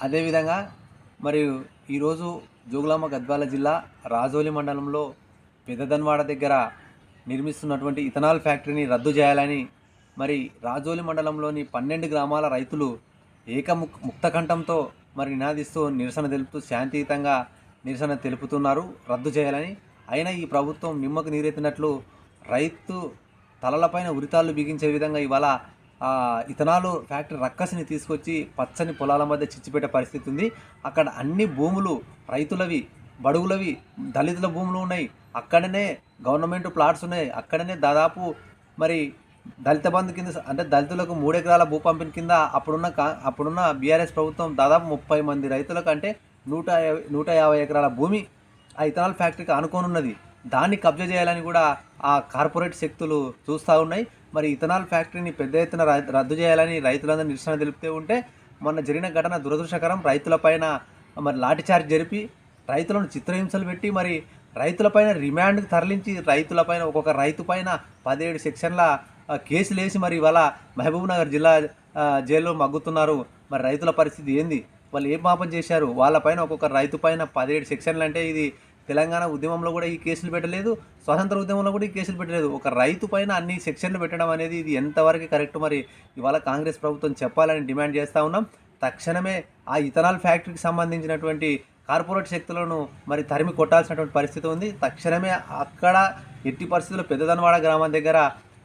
అదేవిధంగా మరియు ఈరోజు జోగులాంబ గద్వాల జిల్లా రాజోలి మండలంలో పెదదన్వాడ దగ్గర నిర్మిస్తున్నటువంటి ఇథనాల్ ఫ్యాక్టరీని రద్దు చేయాలని మరి రాజోలి మండలంలోని పన్నెండు గ్రామాల రైతులు ఏకముక్ ముక్తకంఠంతో మరి నినాదిస్తూ నిరసన తెలుపుతూ శాంతియుతంగా నిరసన తెలుపుతున్నారు రద్దు చేయాలని. అయినా ఈ ప్రభుత్వం నిమ్మకు నీరెత్తినట్లు రైతు తలలపైన ఉరితాళ్ళు బిగించే విధంగా ఇవాళ ఇథనాలు ఫ్యాక్టరీ రక్కసిని తీసుకొచ్చి పచ్చని పొలాల మధ్య చిచ్చిపెట్టే పరిస్థితి ఉంది. అక్కడ అన్ని భూములు రైతులవి బడుగులవి దళితుల భూములు ఉన్నాయి. అక్కడనే గవర్నమెంట్ ప్లాట్స్ ఉన్నాయి. అక్కడనే దాదాపు మరి దళిత బంధు కింద అంటే దళితులకు మూడు ఎకరాల భూ పంపిణీ కింద అప్పుడున్న కా అప్పుడున్న బీఆర్ఎస్ ప్రభుత్వం దాదాపు ముప్పై మంది రైతులకు అంటే నూట నూట యాభై ఎకరాల భూమి ఆ ఇథనాల్ ఫ్యాక్టరీకి అనుకోనున్నది దాన్ని కబ్జా చేయాలని కూడా ఆ కార్పొరేట్ శక్తులు చూస్తూ ఉన్నాయి. మరి ఇథనాల్ ఫ్యాక్టరీని పెద్ద ఎత్తున రద్దు చేయాలని రైతులందరూ నిరసన తెలుపుతూ ఉంటే మొన్న జరిగిన ఘటన దురదృష్టకరం. రైతులపైన మరి లాఠీచార్జ్ జరిపి రైతులను చిత్రహింసలు పెట్టి మరి రైతులపైన రిమాండ్కి తరలించి రైతులపైన ఒక్కొక్క రైతు పైన పదిహేడు సెక్షన్ల కేసులు వేసి మరి ఇవాళ మహబూబ్ నగర్ జిల్లా జైల్లో మగ్గుతున్నారు. మరి రైతుల పరిస్థితి ఏంది? వాళ్ళు ఏం పాపం చేశారు? వాళ్ళపైన ఒక్కొక్క రైతు పైన పదిహేడు సెక్షన్లు అంటే ఇది తెలంగాణ ఉద్యమంలో కూడా ఈ కేసులు పెట్టలేదు స్వాతంత్ర ఉద్యమంలో కూడా ఈ కేసులు పెట్టలేదు. ఒక రైతు పైన అన్ని సెక్షన్లు పెట్టడం అనేది ఇది ఎంతవరకు కరెక్ట్ మరి ఇవాళ కాంగ్రెస్ ప్రభుత్వం చెప్పాలని డిమాండ్ చేస్తూ ఉన్నాం. తక్షణమే ఆ ఇథనాల్ ఫ్యాక్టరీకి సంబంధించినటువంటి కార్పొరేట్ శక్తులను మరి తరిమి కొట్టాల్సినటువంటి పరిస్థితి ఉంది. తక్షణమే అక్కడ ఎట్టి పరిస్థితుల్లో పెద్దదనవాడ గ్రామం దగ్గర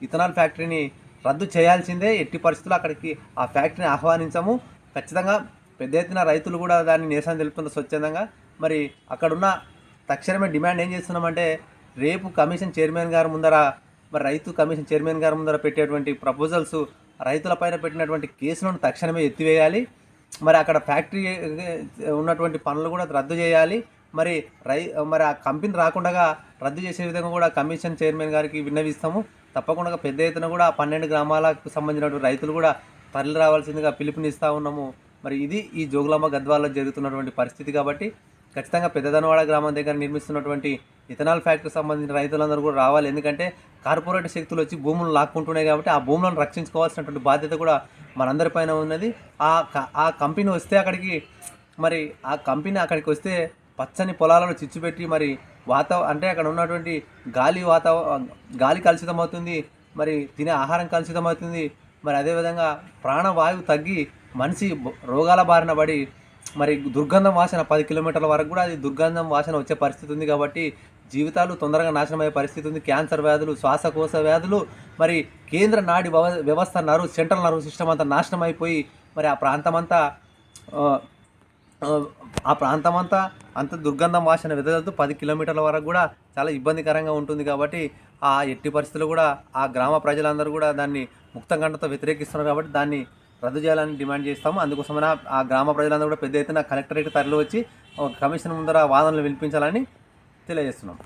ఇథనాల్ ఫ్యాక్టరీని రద్దు చేయాల్సిందే. ఎట్టి పరిస్థితుల్లో అక్కడికి ఆ ఫ్యాక్టరీని ఆహ్వానించము. ఖచ్చితంగా పెద్ద ఎత్తున రైతులు కూడా దాన్ని నిరసన తెలుపుతున్న స్వచ్ఛందంగా మరి అక్కడున్న తక్షణమే డిమాండ్ ఏం చేస్తున్నామంటే రేపు కమిషన్ చైర్మన్ గారి ముందర మరి రైతు కమిషన్ చైర్మన్ గారి ముందర పెట్టేటువంటి ప్రపోజల్స్ రైతులపైన పెట్టినటువంటి కేసులను తక్షణమే ఎత్తివేయాలి. మరి అక్కడ ఫ్యాక్టరీ ఉన్నటువంటి పనులు కూడా రద్దు చేయాలి. మరి రై మరి ఆ కంపెనీ రాకుండా రద్దు చేసే విధంగా కూడా కమిషన్ చైర్మన్ గారికి విన్నవిస్తాము. తప్పకుండా పెద్ద ఎత్తున కూడా పన్నెండు గ్రామాలకు సంబంధించినటువంటి రైతులు కూడా తరలి రావాల్సిందిగా పిలుపునిస్తూ ఉన్నాము. మరి ఇది ఈ జోగులాంబ గద్వాల్లో జరుగుతున్నటువంటి పరిస్థితి కాబట్టి ఖచ్చితంగా పెద్దదనవాడ గ్రామం దగ్గర నిర్మిస్తున్నటువంటి ఇథనాల్ ఫ్యాక్టరీ సంబంధించిన రైతులందరూ కూడా రావాలి. ఎందుకంటే కార్పొరేట్ శక్తులు వచ్చి భూములను లాక్కుంటున్నాయి కాబట్టి ఆ భూములను రక్షించుకోవాల్సినటువంటి బాధ్యత కూడా మనందరిపైన ఉన్నది. ఆ ఆ కంపెనీ వస్తే అక్కడికి మరి ఆ కంపెనీ అక్కడికి వస్తే పచ్చని పొలాలను చిచ్చుపెట్టి మరి వాతావరణం అంటే అక్కడ ఉన్నటువంటి గాలి వాతావరణం గాలి కలుషితం అవుతుంది మరి తినే ఆహారం కలుషితం అవుతుంది మరి అదేవిధంగా ప్రాణవాయువు తగ్గి మనిషి రోగాల బారిన పడి మరి దుర్గంధం వాసన పది కిలోమీటర్ల వరకు కూడా అది దుర్గంధం వాసన వచ్చే పరిస్థితి ఉంది కాబట్టి జీవితాలు తొందరగా నాశనం అయ్యే పరిస్థితి ఉంది. క్యాన్సర్ వ్యాధులు శ్వాసకోశ వ్యాధులు మరి కేంద్ర నాడి వ్యవ- వ్యవస్థ నర్వ్ సెంట్రల్ నర్వ్ సిస్టమ్ అంతా నాశనం అయిపోయి మరి ఆ ప్రాంతం అంతా ఆ, ప్రాంతం అంతా అంత దుర్గంధం వాసన వెదజల్లుతూ పది కిలోమీటర్ల వరకు కూడా చాలా ఇబ్బందికరంగా ఉంటుంది కాబట్టి ఆ ఎట్టి పరిస్థితులు కూడా ఆ గ్రామ ప్రజలందరూ కూడా దాన్ని ముక్తంగంటతో వ్యతిరేకిస్తున్నారు కాబట్టి దాన్ని రద్దు చేయాలని డిమాండ్ చేస్తాము. అందుకోసమైనా ఆ గ్రామ ప్రజలందరూ కూడా పెద్ద ఎత్తున కలెక్టరేట్ తరలి వచ్చి ఒక కమిషన్ ముందర వాదనలు వినిపించాలని తెలియజేస్తున్నాం.